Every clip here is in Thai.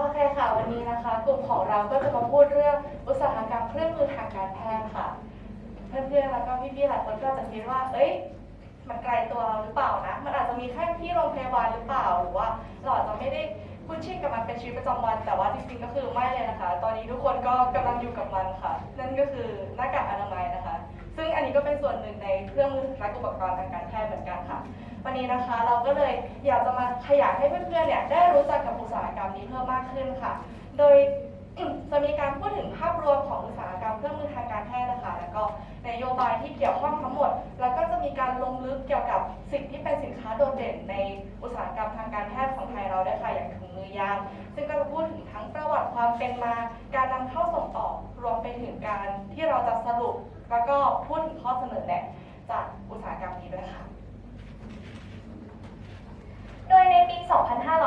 โอเคค่ะ วันนี้นะคะ กลุ่มของเราก็จะมาพูดเรื่องอุตสาหกรรมเครื่องมือทางการแพทย์ค่ะ เพื่อนๆแล้วก็พี่ๆหลายคนก็จะคิดว่า เอ้ย มันไกลตัวเราหรือเปล่านะ มันอาจจะมีแค่ที่โรงพยาบาลหรือเปล่า หรือว่าเราอาจจะไม่ได้คุ้นชินกับมันเป็นชีวิตประจำวัน แต่ว่าจริงๆก็คือไม่เลยนะคะ ตอนนี้ทุกคนก็กำลังอยู่กับมันค่ะ นั่นก็คือหน้ากากอนามัยนะคะ ซึ่งอันนี้ก็เป็นส่วนหนึ่งในเครื่องมือและอุปกรณ์ทางการแพทย์เหมือนกันค่ะ วันนี้นะคะเราก็เลยอยากจะมาขยายให้เพื่อนๆเนี่ยได้รู้จัก มนี้เพิ่มมากขึ้นค่ะ โดยจะมีการพูดถึงภาพรวมของอุตสาหกรรมเครื่องมือทางการแพทย์นะคะ แล้วก็นโยบายที่เกี่ยวข้องทั้งหมด แล้วก็จะมีการลงลึกเกี่ยวกับสิ่งที่เป็นสินค้าโดดเด่นในอุตสาหกรรมทางการแพทย์ของไทยเราได้ค่ะ อย่างถุงมือยาง ซึ่งก็จะพูดถึงทั้งประวัติความเป็นมา การนำเข้าส่งออก รวมไปถึงการที่เราจะสรุป แล้วก็พูดถึงข้อเสนอแนะจากอุตสาหกรรมนี้ด้วยค่ะ โดยในปี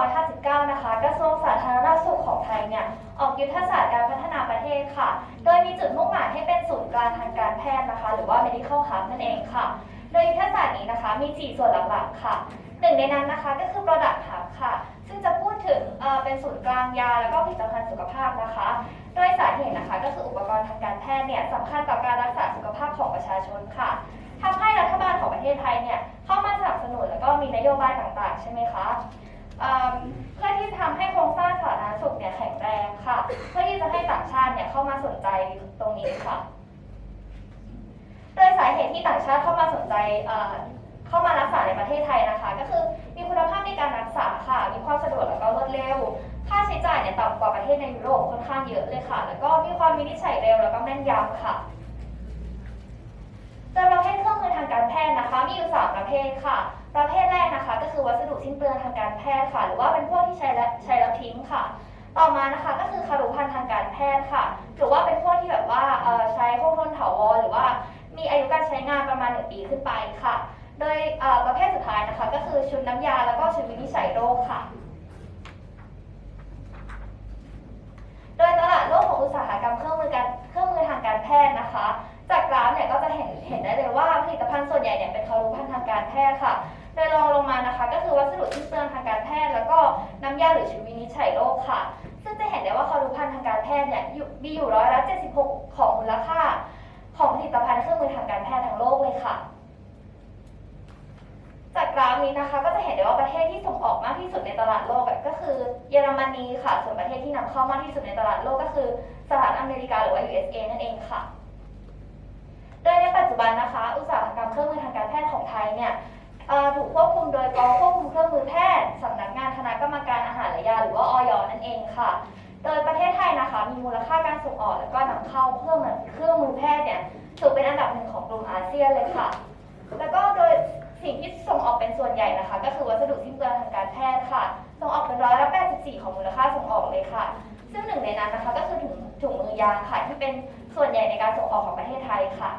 2559 นะคะ กระทรวงสาธารณสุขของไทยเนี่ย ออกยุทธศาสตร์การพัฒนาประเทศค่ะ โดยมีจุดมุ่งหมายให้เป็นศูนย์กลางทางการแพทย์นะคะ หรือว่า medical hub นั่นเองค่ะ โดยยุทธศาสตร์นี้นะคะ มี 4 ส่วนหลักๆ ค่ะ หนึ่งในนั้นนะคะก็คือ product hub ค่ะ ซึ่งจะพูดถึงเอ่อเป็นศูนย์กลางยา แล้วก็ผลิตภัณฑ์สุขภาพนะคะ โดยสาเหตุนะคะ ก็คืออุปกรณ์ทางการแพทย์เนี่ยสำคัญต่อการรักษาสุขภาพของประชาชนค่ะ ทำให้รัฐบาลของประเทศไทยเนี่ยเข้ามาสนับสนุนแล้วก็มีนโยบายต่างๆ ใช่ไหมคะเเพื่อที่จะทำให้โครงสร้างสาธารณสุขเนี่ยแข็งแรงค่ะ เพื่อที่จะให้ต่างชาติเนี่ยเข้ามาสนใจตรงนี้ค่ะ โดยสาเหตุที่ต่างชาติเข้ามาสนใจเเข้ามารักษาในประเทศไทยนะคะ ก็คือมีคุณภาพในการรักษาค่ะ มีความสะดวกแล้วก็รวดเร็ว ค่าใช้จ่ายเนี่ยต่ำกว่าประเทศในยุโรปค่อนข้างเยอะเลยค่ะ แล้วก็มีความวินิจฉัยเร็วแล้วก็แม่นยำค่ะ โดยประเภทเครื่องมือทางการแพทย์นะคะ มีอยู่สามประเภทค่ะ ประเภทแรกนะคะ ก็คือวัสดุสิ้นเปลืองทางการแพทย์ค่ะ หรือว่าเป็นพวกที่ใช้และใช้แล้วทิ้งค่ะ ต่อมานะคะก็คือคารุภัณฑ์ทางการแพทย์ค่ะ หรือว่าเป็นพวกที่แบบว่าใช้คงทนถาวรหรือว่ามีอายุการใช้งานประมาณหนึ่งปีขึ้นไปค่ะ โดยประเภทสุดท้ายนะคะ ก็คือชุดน้ำยาแล้วก็ชุดวินิจฉัยโรคค่ะ โดยตลาดโลกของอุตสาหกรรมเครื่องมือการเครื่องมือทางการแพทย์นะคะ จากกราฟเนี่ย เห็นได้เลยว่าผลิตภัณฑ์ส่วนใหญ่เนี่ยเป็นคารุภัณฑ์ทางการแพทย์ค่ะ โดยรองลงมานะคะ ก็คือวัสดุที่เปลืองทางการแพทย์ แล้วก็น้ำยาหรือชุดวินิจฉัยโรคค่ะ ซึ่งจะเห็นได้ว่าคารุภัณฑ์ทางการแพทย์เนี่ยมีอยู่ร้อยละ76 ของมูลค่า ของผลิตภัณฑ์เครื่องมือทางการแพทย์ทั้งโลกเลยค่ะจากกราฟนี้นะคะก็จะเห็นได้ว่าประเทศที่ส่งออกมากที่สุดในตลาดโลกก็คือเยอรมนีค่ะ ส่วนประเทศที่นำเข้ามากที่สุดในตลาดโลกก็คือสหรัฐอเมริกาหรือว่า USA นั่นเองค่ะ โดยในปัจจุบันนะคะ อุตสาหกรรมเครื่องมือทางการแพทย์ของไทยเนี่ยถูกควบคุมโดยกองควบคุมเครื่องมือแพทย์สำนักงานคณะกรรมการอาหารและยาหรือว่าออยนั่นเองค่ะ โดยประเทศไทยนะคะ มีมูลค่าการส่งออกและก็นำเข้าเครื่องมือเครื่องมือแพทย์เนี่ยถือเป็นอันดับหนึ่งของกลุ่มอาเซียนเลยค่ะ แล้วก็โดยสิ่งที่ส่งออกเป็นส่วนใหญ่นะคะ ก็คือวัสดุสิ้นเปลืองทางการแพทย์ค่ะ ส่งออกเป็นร้อยละ84 ของมูลค่าส่งออกเลยค่ะ ซึ่งหนึ่งในนั้นนะคะก็คือถุงถุงมือยางค่ะที่เป็นส่วนใหญ่ในการส่งออกของประเทศไทยค่ะ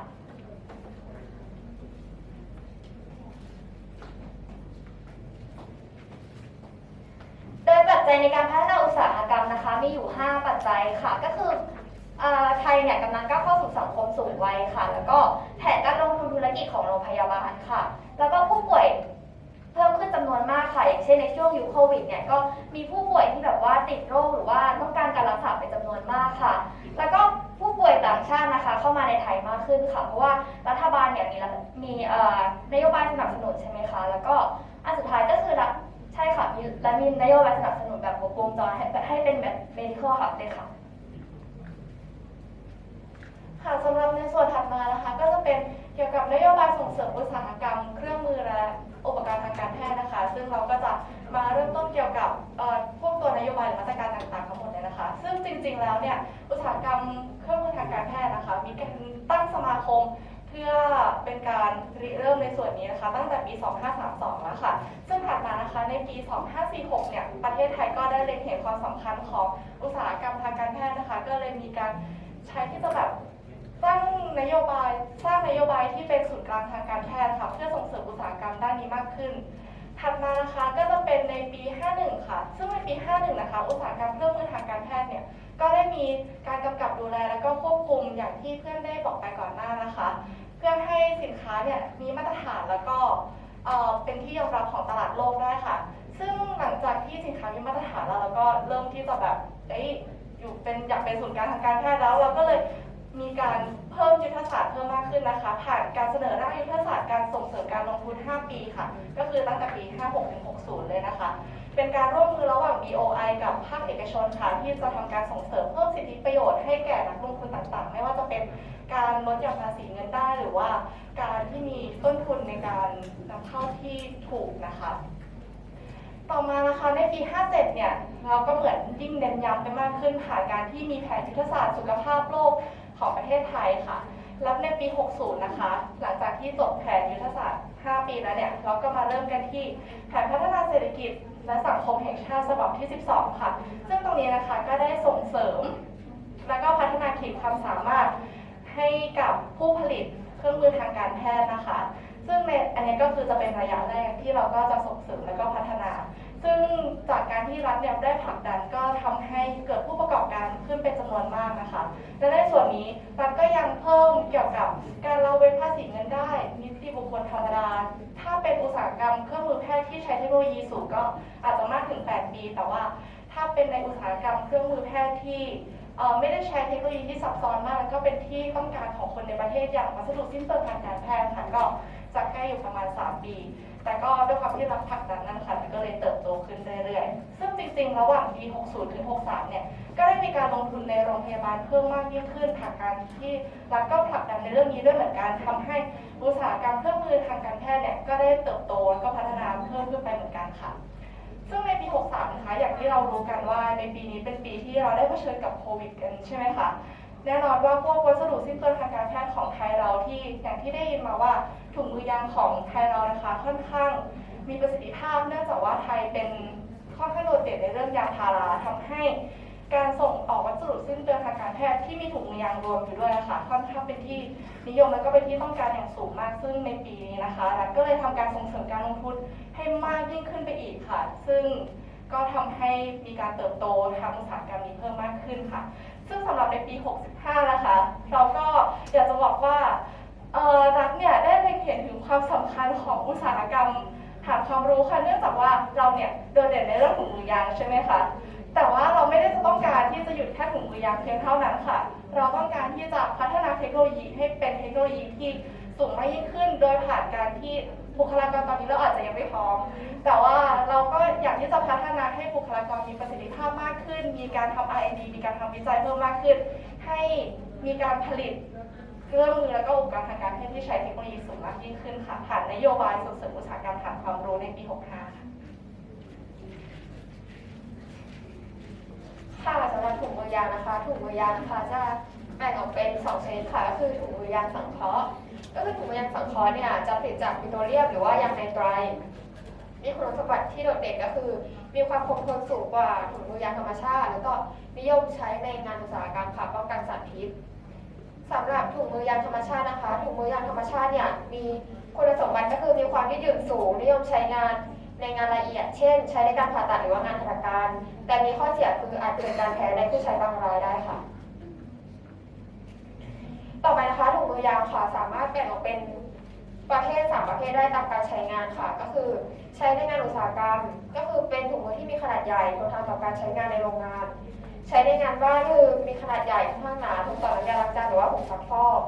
โดยปั จจัยในการพัฒนาอุตสาหกรรมนะคะมีอยู่ 5 ปัจจัยค่ะ ก็คือไทยเนี่ยกำลังก้าวเข้าสู่สังคมสูงวัยค่ะ แล้วก็แผนการลงทุนธุรกิจของโรงพยาบาลค่ะ แล้วก็ผู้ป่วยเพิ่มขึ้นจำนวนมากค่ะอย่างเช่นในช่วงยุคโควิดเนี่ยก็มีผู้ป่วยที่แบบว่าติดโรคหรือว่าต้องการการรักษาเป็นจำนวนมากค่ะ แล้วก็ผู้ป่วยต่างชาตินะคะเข้ามาในไทยมากขึ้นค่ะ เพราะว่ารัฐบาลเนี่ยมีมีนโยบายสนับสนุนใช่ไหมคะ แล้วก็อันสุดท้ายก็คือ ใช่ค่ะมีและมีนโยบายสนับสนุนแบบครบวงจรให้ให้เป็นแบบ medical hub เลยค่ะค่ะสำหรับในส่วนถัดมานะคะ ก็จะเป็นเกี่ยวกับนโยบายส่งเสริมอุตสาหกรรม เครื่องมือและอุปกรณ์ทางการแพทย์นะคะ ซึ่งเราก็จะมาเริ่มต้นเกี่ยวกับพวกตัวนโยบายหรือมาตรการต่างๆทั้งหมดเลยนะคะ ซึ่งจริงๆแล้วเนี่ยอุตสาหกรรมเครื่องมือทางการแพทย์นะคะ มีการตั้งสมาคม พื่อเป็นการริเริ่มในส่วนนี้นะคะ ตั้งแต่ปี 2532 แล้วค่ะ ซึ่งถัดมานะคะในปี 2546 เนี่ย ประเทศไทยก็ได้เล็งเห็นความสำคัญของอุตสาหกรรมทางการแพทย์นะคะ ก็เลยมีการใช้ที่จะแบบตั้งนโยบายสร้างนโยบายที่เป็นศูนย์กลางทางการแพทย์ค่ะ เพื่อส่งเสริมอุตสาหกรรมด้านนี้มากขึ้น ถัดมานะคะก็จะเป็นในปี 51 ค่ะ ซึ่งในปี 51 นะคะ อุตสาหกรรมเครื่องมือทางการแพทย์เนี่ย ก็ได้มีการกำกับดูแลแล้วก็ควบคุมอย่างที่เพื่อนได้บอกไปก่อนหน้านะคะ พื่อให้สินค้าเนี่ยมีมาตรฐานแล้วก็เป็นที่ยอมรับของตลาดโลกได้ค่ะ ซึ่งหลังจากที่สินค้ามีมาตรฐานแล้วเราก็เริ่มที่จะแบบเอ้ยอยู่เป็นอยากเป็นศูนย์กลางทางการแพทย์แล้ว เราก็เลยมีการเพิ่มยุทธศาสตร์เพิ่มมากขึ้นนะคะ ผ่านการเสนอร่างยุทธศาสตร์การส่งเสริมการลงทุน 5 ปีค่ะ ก็คือตั้งแต่ปี 56ถึง60 เลยนะคะ เป็นการร่วมมือระหว่าง BOI กับภาคเอกชนค่ะที่จะทำการส่งเสริมเพิ่มสิทธิประโยชน์ให้แก่นักลงทุนต่างๆ ไม่ว่าจะเป็นการลดหย่อนภาษีเงินได้ หรือว่าการที่มีต้นทุนในการนำเข้าที่ถูกนะคะ ต่อมานะคะในปี 57 เนี่ยเราก็เหมือนยิ่งเน้นย้ำไปมากขึ้นผ่านการที่มีแผนยุทธศาสตร์สุขภาพโลกของประเทศไทยค่ะแล้วในปี 60 นะคะ หลังจากที่จบแผนยุทธศาสตร์ 5 ปีแล้วเนี่ย เราก็มาเริ่มกันที่แผนพัฒนาเศรษฐกิจและสังคมแห่งชาติฉบับที่ 12 ค่ะ ซึ่งตรงนี้นะคะก็ได้ส่งเสริม และก็พัฒนาขีดความสามารถ ให้กับผู้ผลิตเครื่องมือทางการแพทย์นะคะ ซึ่งในอันนี้ก็คือจะเป็นระยะแรกที่เราก็จะส่งเสริมและก็พัฒนา ซึ่งจากการที่รัฐเนี่ยได้ผลักดันก็ทำให้เกิดผู้ประกอบการขึ้นเป็นจำนวนมากนะคะ และในส่วนนี้รัฐก็ยังเพิ่มเกี่ยวกับการเละเว้นภาษีเงินได้นิติบุคคลธรรมดา ถ้าเป็นอุตสาหกรรมเครื่องมือแพทย์ที่ใช้เทคโนโลยีสูงก็อาจจะมากถึง 8 ปี แต่ว่าถ้าเป็นในอุตสาหกรรมเครื่องมือแพทย์ที่ ไม่ได้ใช้เทคโนโลยีที่ซับซ้อนมาก แล้วก็เป็นที่ต้องการของคนในประเทศอย่างวัสดุสิ้นเปลืองทางการแพทย์ค่ะก็จะใกล้อยู่ประมาณ 3 ปี แต่ก็ด้วยความที่รัฐผลักดันนั่นค่ะมันก็เลยเติบโตขึ้นเรื่อยๆ ซึ่งจริงๆ ระหว่างปี 60 ถึง 63 เนี่ย ก็ได้มีการลงทุนในโรงพยาบาลเพิ่มมากยิ่งขึ้นผ่านการที่รัฐก็ผลักดันในเรื่องนี้ด้วยเหมือนกันทำให้อุตสาหกรรมเครื่องมือทางการแพทย์เนี่ยก็ได้เติบโตแล้วก็พั ที่เรารู้กันว่าในปีนี้เป็นปีที่เราได้เผชิญกับโควิดกันใช่ไหมคะแน่นอนว่าพวกวัสดุสิ้นเปลืองทางการแพทย์ของไทยเราที่อย่างที่ได้ยินมาว่าถุงมือยางของไทยเรานะคะค่อนข้างมีประสิทธิภาพเนื่องจากว่าไทยเป็นค่อข้างโดดเด่นในเรื่องยางพาราทำให้การส่งออกวัสดุสิ้นเปลืองทางการแพทย์ที่มีถุงมือยางรวมอยู่ด้วยนะคะค่อนข้างเป็นที่นิยมและก็เป็นที่ต้องการอย่างสูงมากซึ่งในปีนี้นะคะ ก็เลยทำการส่งเสริมการลงทุนให้มากยิ่งขึ้นไปอีกค่ะ ซึ่ง ก็ทำให้มีการเติบโตทางอุตสาหกรรมนี้เพิ่มมากขึ้นค่ะ ซึ่งสำหรับในปี 65 นะคะ เราก็อยากจะบอกว่ารัฐเนี่ยได้เล็งเห็นถึงความสำคัญของอุตสาหกรรมฐานความรู้ค่ะ เนื่องจากว่าเราเนี่ยโดดเด่นในเรื่องถุงมือยางใช่ไหมคะ แต่ว่าเราไม่ได้จะต้องการที่จะหยุดแค่ถุงมือยางเพียงเท่านั้นค่ะ เราต้องการที่จะพัฒนาเทคโนโลยีให้เป็นเทคโนโลยีที่สูงมากยิ่งขึ้น โดยผ่านการที่ บุคลากรตอนนี้เราอาจจะยังไม่พร้อม แต่ว่าเราก็อยากที่จะพัฒนาให้บุคลากรมีประสิทธิภาพมากขึ้น มีการทำ R&D มีการทำวิจัยเพิ่มมากขึ้น ให้มีการผลิตเครื่องมือและก็อุปกรณ์ทางการแพทย์ที่ใช้เทคโนโลยีสูงมากยิ่งขึ้นค่ะผ่านนโยบายส่งเสริมอุตสาหกรรมฐานความรู้ในปี 65 ค่ะค่ะสำหรับถุงมือยางนะคะถุงมือยางนะคะจะแบ่งออกเป็นสองชนิดค่ะก็คือถุงมือยางสังเคราะห์ ก็คือถุงมือยางสังเคราะห์เนี่ยจะผลิตจากปิโตรเลียมหรือว่ายางไนไตรมีคุณสมบัติที่โดดเด่นก็คือ มีความคงทนสูงกว่าถุงมือยางธรรมชาติ แล้วก็นิยมใช้ในงานอุตสาหกรรมค่ะป้องกันสารพิษสำหรับถุงมือยางธรรมชาตินะคะถุงมือยางธรรมชาติเนี่ยมีคุณสมบัติก็คือมีความยืดหยุ่นสูงนิยมใช้งานในงานละเอียด เช่น ใช้ในการผ่าตัดหรือว่างานธนาการ แต่มีข้อเสียคืออาจเกิดการแพ้ในผู้ใช้บางรายได้ค่ะ ต่อไปนะคะ ถุงมือยางค่ะสามารถแบ่งออกเป็นประเภทสามประเภทได้ตามการใช้งานค่ะ ก็คือใช้ในงานอุตสาหกรรม ก็คือเป็นถุงมือที่มีขนาดใหญ่ทนทานต่อการใช้งานในโรงงาน ใช้ในงานบ้านคือมีขนาดใหญ่ค่อนข้างหนาทนต่อน้ำยาล้างจานหรือว่าผงซักฟอก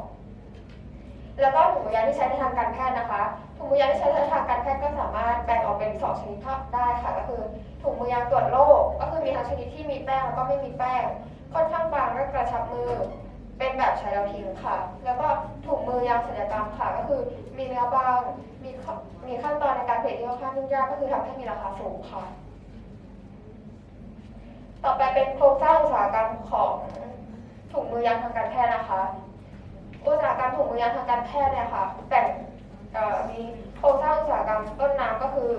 แล้วก็ถุงมือยางที่ใช้ในทางการแพทย์นะคะถุงมือยางที่ใช้ในทางการแพทย์ก็สามารถแบ่งออกเป็นสองชนิดได้ค่ะ ก็คือถุงมือยางตรวจโรคก็คือมีทั้งชนิดที่มีแป้งแล้วก็ไม่มีแป้งค่อนข้างบางและกระชับมือ เป็นแบบใช้แล้วทิ้งค่ะ แล้วก็ถุงมือยางศัลยกรรมค่ะ ก็คือมีเนื้อบาง มีมีขั้นตอนในการผลิตที่ค่อนข้างยุ่งยากก็คือทำให้มีราคาสูงค่ะ ต่อไปเป็นโครงสร้างอุตสาหกรรมของถุงมือยางทางการแพทย์นะคะ อุตสาหกรรมถุงมือยางทางการแพทย์เนี่ยค่ะแบ่งมีโครงสร้างอุตสาหกรรมต้นน้ำก็คือ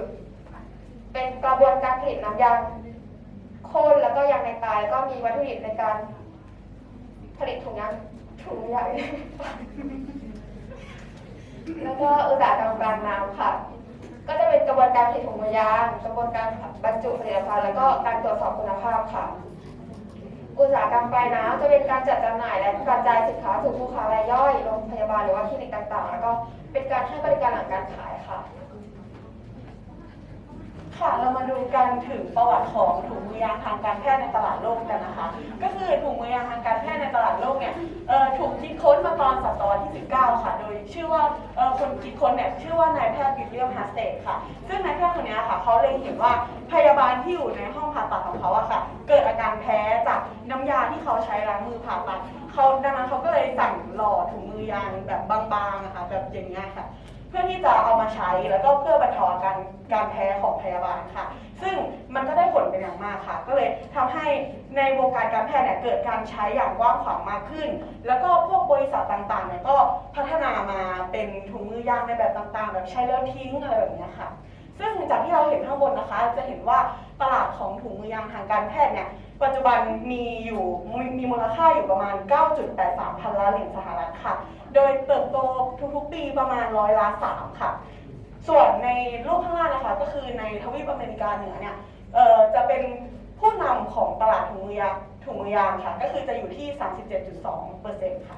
เป็นกระบวนการผลิตน้ำยางข้นแล้วก็ยางในตายก็มีวัตถุดิบในการ ผลิตถุงยางถุงยางแล้วก็อุตสาหกรรมกลางน้ำค่ะ ก็จะเป็นกระบวนการผลิตถุงยางกระบวนการบรรจุผลิตภัณฑ์แล้วก็การตรวจสอบคุณภาพค่ะอุตสาหกรรมปลายน้ำจะเป็นการจัดจำหน่ายและกระจายสินค้าสู่ผู้ค้ารายย่อยโรงพยาบาลหรือว่าคลินิกต่างๆ แล้วก็เป็นการให้บริการหลังการขายค่ะ ค่ะเรามาดูกันถึงประวัติของถุงมือยางทางการแพทย์ในตลาดโลกกันนะคะ ก็คือถุงมือยางทางการแพทย์ใน เนี่ยถูกคิดค้นมาตอนศตวรรษที่ 19 ค่ะ โดยชื่อว่าคนคิดค้นเนี่ยชื่อว่านายแพทย์วิลเลียมฮาสเตกค่ะ ซึ่งนายแพทย์คนนี้ค่ะเขาเลยเห็นว่าพยาบาลที่อยู่ในห้องผ่าตัดของเขาอะค่ะ เกิดอาการแพ้จากน้ำยาที่เขาใช้ล้างมือผ่าตัดเขาดังนั้นเขาก็เลยสั่งหล่อถุงมือยางแบบบางๆอะค่ะแบบอย่างเงี้ยค่ะ พื่อที่จะเอามาใช้แล้วก็เพื่อบรรเทาการการแพ้ของพยาบาลค่ะ ซึ่งมันก็ได้ผลเป็นอย่างมากค่ะ ก็เลยทำให้ในวงการการแพทย์เนี่ยเกิดการใช้อย่างกว้างขวางมากขึ้น แล้วก็พวกบริษัทต่างๆเนี่ยก็พัฒนามาเป็นถุงมือยางในแบบต่างๆ แบบใช้แล้วทิ้งอะไรแบบนี้ค่ะ ซึ่งจากที่เราเห็นข้างบนนะคะ จะเห็นว่าตลาดของถุงมือยางทางการแพทย์เนี่ยปัจจุบันมีอยู่มีมีมูลค่าอยู่ประมาณ 9.83 พันล้านเหรียญสหรัฐค่ะ โดยเติบโตทุกๆปีประมาณร้อยละสามค่ะ ส่วนในรูปข้างล่างนะคะก็คือในทวีปอเมริกาเหนือเนี่ยเอ่อจะเป็นผู้นำของตลาดถุงมือยางถุงมือยางค่ะ ก็คือจะอยู่ที่ 37.2%ค่ะ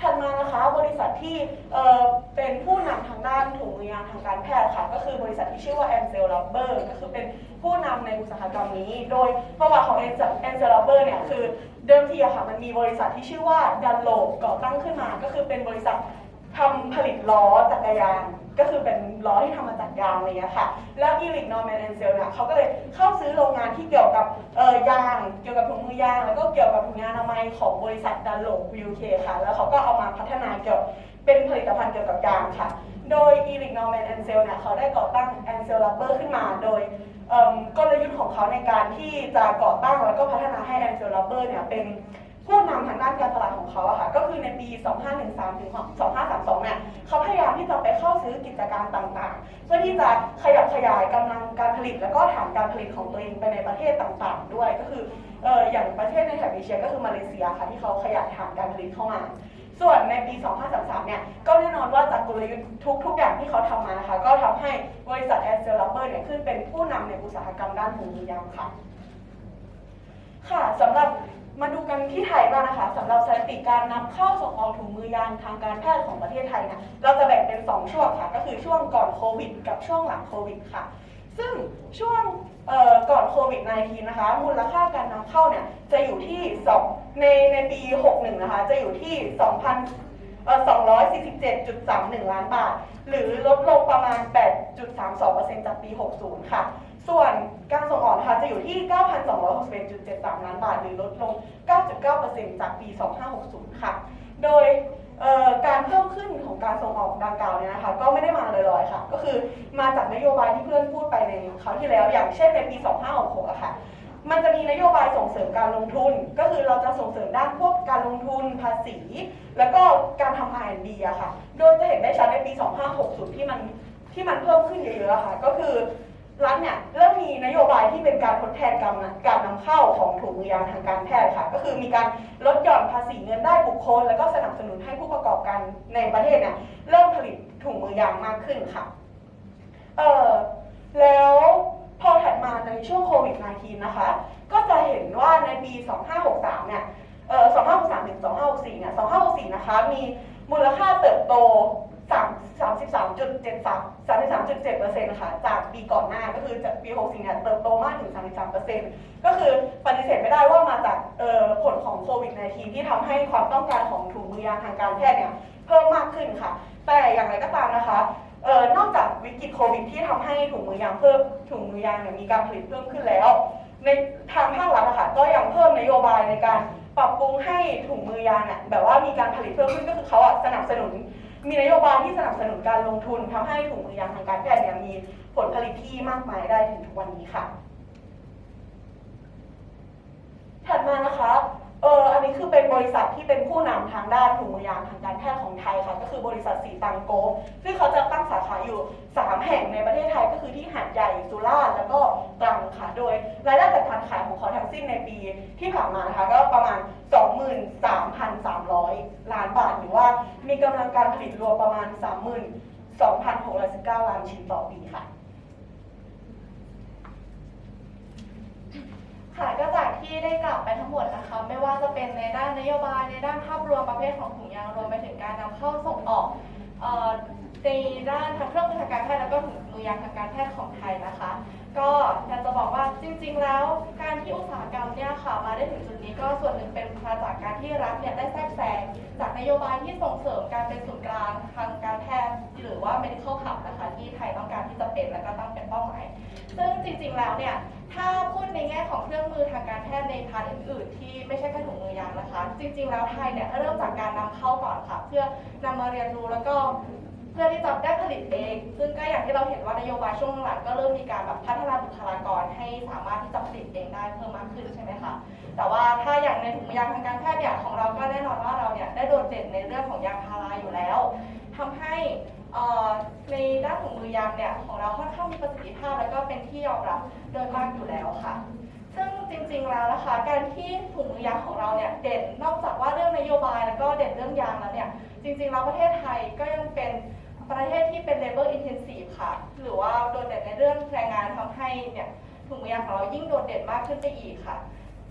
ถัดมานะคะบริษัทที่เอ่อเป็นผู้นำทางด้านถุงมือยางทางการแพทย์ค่ะ ก็คือบริษัทที่ชื่อว่า Ansel Rubber ก็คือเป็น ผู้นำในอุตสาหกรรมนี้ โดยประวัติของ Ansel Ansel Rubber เนี่ยคือเดิมทีอะค่ะมันมีบริษัทที่ชื่อว่า Dunlop ก่อตั้งขึ้นมา ก็คือเป็นบริษัททำผลิตล้อจักรยาน ก็คือเป็นล้อที่ทำมาจากยางอะไรอย่างเงี้ยค่ะ แล้ว Eric Norman Ansel เซลเนี่ยเขาก็เลยเข้าซื้อโรงงานที่เกี่ยวกับเอ่อยาง เกี่ยวกับถุงมือยาง แล้วก็เกี่ยวกับถุงยางอนามัยของบริษัทดันโลก UK ค่ะ แล้วเขาก็เอามาพัฒนาเกี่ยวเป็นผลิตภัณฑ์เกี่ยวกับยางค่ะ โดย Eric Norman Ansel เซลเนี่ยเขาได้ก่อตั้ง Ansel Rubber ขึ้นมาโดยกลยุทธ์ของเขาในการที่จะก่อตั้งแล้วก็พัฒนาให้ Ansel Rubber เนี่ยเป็นผู้นำทางด้านการตลาดของเขาอะค่ะก็คือในปี 2513 ถึง 2532 เนี่ยเขาพยายามที่จะไปเข้าซื้อกิจการต่างๆ เพื่อที่จะขยับขยายกำลังการผลิต แล้วก็ฐานการผลิตของตัวเองไปในประเทศต่างๆ ด้วยก็คืออย่างประเทศในแถบเอเชียก็คือมาเลเซียค่ะที่เขาขยายฐานการผลิตเข้ามา ส่วนในปี2533 เนี่ย ก็แน่นอนว่าจากกลยุทธ์ทุก ๆ อย่างที่เขาทำมานะคะ ก็ทำให้บริษัทแอนเซลลับเบอร์เนี่ยขึ้นเป็นผู้นำในอุตสาหกรรมด้านถุงมือยางค่ะ ค่ะสำหรับมาดูกันที่ไทยบ้างนะคะสำหรับสถิติการนำเข้าส่งออกถุงมือยางทางการแพทย์ของประเทศไทยเนี่ยเราจะแบ่งเป็น 2 ช่วงค่ะ ก็คือช่วงก่อนโควิด กับช่วงหลังโควิดค่ะ ซึ่งช่วงก่อนโควิด -19 นะคะ มูลค่าการนำเข้าเนี่ยจะอยู่ที่ 2 ในในปี 61 นะคะ จะอยู่ที่ 2,000เอ่อ247.31 ล้านบาท หรือลดลงประมาณ 8.32%จากปี 60 ค่ะ ส่วนการส่งออกนะคะจะอยู่ที่ 9,261.73 ล้านบาท หรือลดลง 9.9%จากปี 2560 ค่ะ โดยการเพิ่มขึ้นของการส่งออกดังกล่าวเนี่ยนะคะก็ไม่ได้มาลอยๆค่ะ ก็คือมาจากนโยบายที่เพื่อนพูดไป คราวที่แล้วอย่างเช่นในปี 2566อะค่ะ มันจะมีนโยบายส่งเสริมการลงทุน ก็คือเราจะส่งเสริมด้านพวกการลงทุนภาษี แล้วก็การทำ R&D อะค่ะ โดยจะเห็นได้ชัดในปี 2560 ที่มันที่มันเพิ่มขึ้นเยอะๆอะค่ะ ก็คือรัฐเนี่ยเริ่มมีนโยบายที่เป็นการทดแทนการการนำเข้าของถุงมือยางทางการแพทย์ค่ะ ก็คือมีการลดหย่อนภาษีเงินได้บุคคล แล้วก็สนับสนุนให้ผู้ประกอบการในประเทศเนี่ยเริ่มผลิตถุงมือยางมากขึ้นค่ะ เออ แล้วพอถัดมาในช่วงโควิด -19 นะคะ ก็จะเห็นว่าในปี 2563 เนี่ยเอ่อ2563 ถึง 2564 เนี่ย 2564 นะคะ มีมูลค่าเติบโต 3 33.73 33.7%ค่ะ จากปีก่อนหน้า ก็คือจากปี 64 เนี่ย เติบโตมากถึง 33%ก็คือปฏิเสธไม่ได้ว่ามาจากเอ่อผลของโควิด -19 ที่ทำให้ความต้องการของถุงมือยางทางการแพทย์เนี่ย เพิ่มมากขึ้นค่ะ แต่อย่างไรก็ตามนะคะ นอกจากวิกฤตโควิดที่ทำให้ถุงมือยางเพิ่มถุงมือยางเนี่ยมีการผลิตเพิ่มขึ้นแล้ว ในทางภาครัฐอะค่ะก็ยังเพิ่มนโยบายในการปรับปรุงให้ถุงมือยางเนี่ยแบบว่ามีการผลิตเพิ่มขึ้นก็คือเขาอะสนับสนุน มีนโยบายที่สนับสนุนการลงทุนทำให้ถุงมือยางทางการแพทย์เนี่ยมีผลผลิตที่มากมายได้ถึงทุกวันนี้ค่ะ ถัดมานะคะ เอออันนี้คือเป็นบริษัทที่เป็นผู้นำทางด้านถุงมือยางทางการแพทย์ของไทยค่ะ ก็คือบริษัทสีตังโกซึ่งเขาจะตั้งสาขาอยู่ 3 แห่งในประเทศไทยก็คือที่หาดใหญ่สุราษฎร์แล้วก็ตรังค่ะ โดยรายได้จากการขายของเขาทั้งสิ้นในปีที่ผ่านมานะคะก็ประมาณ 23,300 ล้านบาท หรือว่ามีกำลังการผลิตรวมประมาณ32,619 ล้านชิ้นต่อปีค่ะ ค่ะก็จากที่ได้กล่าวไปทั้งหมดนะคะ ไม่ว่าจะเป็นในด้านนโยบายในด้านภาพรวมประเภทของถุงยางรวมไปถึงการนำเข้าส่งออกเอ่อในด้านทางเครื่องมือทางการแพทย์แล้วก็ถุงมือยางทางการแพทย์ของไทยนะคะ ก็อยากจะบอกว่าจริง ๆ แล้วการที่อุตสาหกรรมเนี่ยค่ะมาได้ถึงจุดนี้ก็ส่วนหนึ่งเป็นมาจากการที่รัฐเนี่ยได้แทรกแซงจากนโยบายที่ส่งเสริมการเป็นศูนย์กลางทางการแพทย์หรือว่า medical hub นะคะที่ไทยต้องการที่จะเป็นและก็ตั้งเป็นเป้าหมาย ซึ่งจริง ๆ แล้วเนี่ย ถ้าพูดในแง่ของเครื่องมือทางการแพทย์ในพาร์ทอื่นๆ ที่ไม่ใช่แค่ถุงมือยางนะคะ จริงๆ แล้วไทยเนี่ยเริ่มจากการนำเข้าก่อนค่ะ เพื่อนำมาเรียนรู้แล้วก็เพื่อที่จะได้ผลิตเอง ซึ่งก็อย่างที่เราเห็นว่านโยบายช่วงหลังก็เริ่มมีการแบบพัฒนาบุคลากรให้สามารถที่จะผลิตเองได้เพิ่มมากขึ้นใช่ไหมคะแต่ว่าถ้าอย่างในถุงมือยางทางการแพทย์เนี่ยของเราก็แน่นอนว่าเราเนี่ยได้โดดเด่นในเรื่องของยางพาราอยู่แล้ว ทำให้ในด้านถุงมือยางเนี่ยของเราค่อนข้างมีประสิทธิภาพ แล้วก็เป็นที่ยอมรับโดยมากอยู่แล้วค่ะ ซึ่งจริงๆแล้วนะคะการที่ถุงมือยางของเราเนี่ยเด่นนอกจากว่าเรื่องนโยบาย แล้วก็เด่นเรื่องยางแล้วเนี่ยจริงๆแล้วประเทศไทยก็ยังเป็นประเทศที่เป็น labor intensive ค่ะ หรือว่าโดดเด่นในเรื่องแรงงานทำให้เนี่ยถุงมือยางของเรายิ่งโดดเด่นมากขึ้นไปอีกค่ะ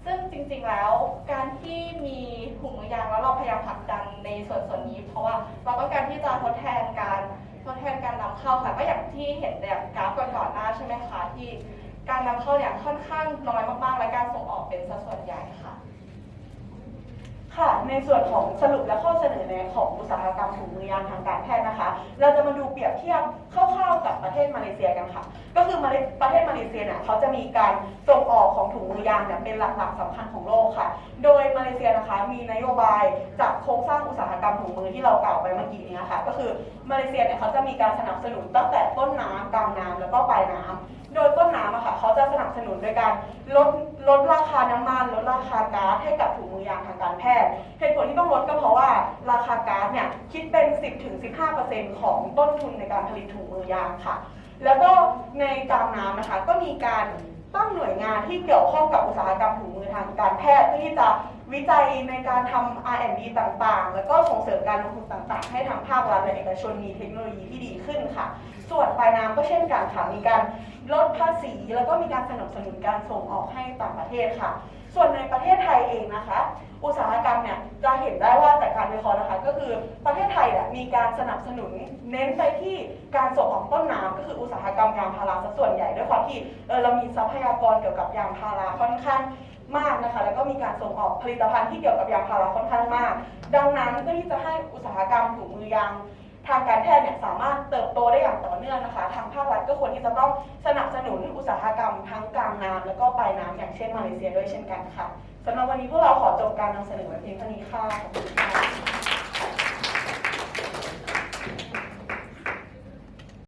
ซึ่งจริงๆแล้วการที่มีถุงมือยางแล้วเราพยายามผลักดันในส่วนส่วนนี้ เพราะว่าเราต้องการที่จะทดแทนการทดแทนการนำเข้าค่ะก็อย่างที่เห็นแบบกราฟก่อนๆหน้าใช่ไหมคะที่การนำเข้าเนี่ยค่อนข้างน้อยมากๆ และการส่งออกเป็นสัดส่วนใหญ่ค่ะ ค่ะ ในส่วนของสรุปและข้อเสนอแนะของอุตสาหกรรมถุงมือยางทางการแพทย์นะคะ เราจะมาดูเปรียบเทียบคร่าวๆกับประเทศมาเลเซียกันค่ะ ก็คือมาเลประเทศมาเลเซียเนี่ยเขาจะมีการส่งออกของถุงมือยางเนี่ยเป็นหลักๆสำคัญของโลกค่ะ โดยมาเลเซียนะคะมีนโยบายจากโครงสร้างอุตสาหกรรมถุงมือที่เรากล่าวไปเมื่อกี้นี้ค่ะก็คือมาเลเซียเนี่ยเขาจะมีการสนับสนุนตั้งแต่ต้นน้ำกลางน้ำแล้วก็ปลายน้ำโดยต้นน้ำอะค่ะเขาจะสนับสนุนโดยการลดลดราคาน้ำมันลดราคาก๊าซให้กับถุง ยางทางการแพทย์เหตุผลที่ต้องลดก็เพราะว่าราคาก๊าซเนี่ยคิดเป็น 10-15%ของต้นทุนในการผลิตถุงมือยางค่ะ แล้วก็ในกลางน้ำนะคะก็มีการตั้งหน่วยงานที่เกี่ยวข้องกับอุตสาหกรรมถุงมือทางการแพทย์เพื่อที่จะวิจัยในการทำ R&D ต่างๆ แล้วก็ส่งเสริมการลงทุนต่างๆ ให้ทางภาครัฐและเอกชนมีเทคโนโลยีที่ดีขึ้นค่ะ ส่วนปลายน้ำก็เช่นกันค่ะ มีการลดภาษี แล้วก็มีการสนับสนุนการส่งออกให้ต่างประเทศค่ะ ส่วนในประเทศไทยเองนะคะ อุตสาหกรรมเนี่ยจะเห็นได้ว่าจากการวิเคราะห์นะคะก็คือประเทศไทยเนี่ยมีการสนับสนุนเน้นไปที่การส่งออกต้นน้ำก็คืออุตสาหกรรมยางพาราซะส่วนใหญ่ด้วยความที่เออเรามีทรัพยากรเกี่ยวกับยางพาราค่อนข้างมากนะคะแล้วก็มีการส่งออกผลิตภัณฑ์ที่เกี่ยวกับยางพาราค่อนข้างมาก ดังนั้นเพื่อที่จะให้อุตสาหกรรมถุงมือยาง ทางการแพทย์เนี่ยสามารถเติบโตได้อย่างต่อเนื่องนะคะ ทางภาครัฐก็ควรที่จะต้องสนับสนุนอุตสาหกรรมทั้งกลางน้ำแล้วก็ปลายน้ำอย่างเช่นมาเลเซียด้วยเช่นกันค่ะสำหรับวันนี้พวกเราขอจบการนำเสนอเพียงเท่านี้ค่ะขอบคุณค่ะ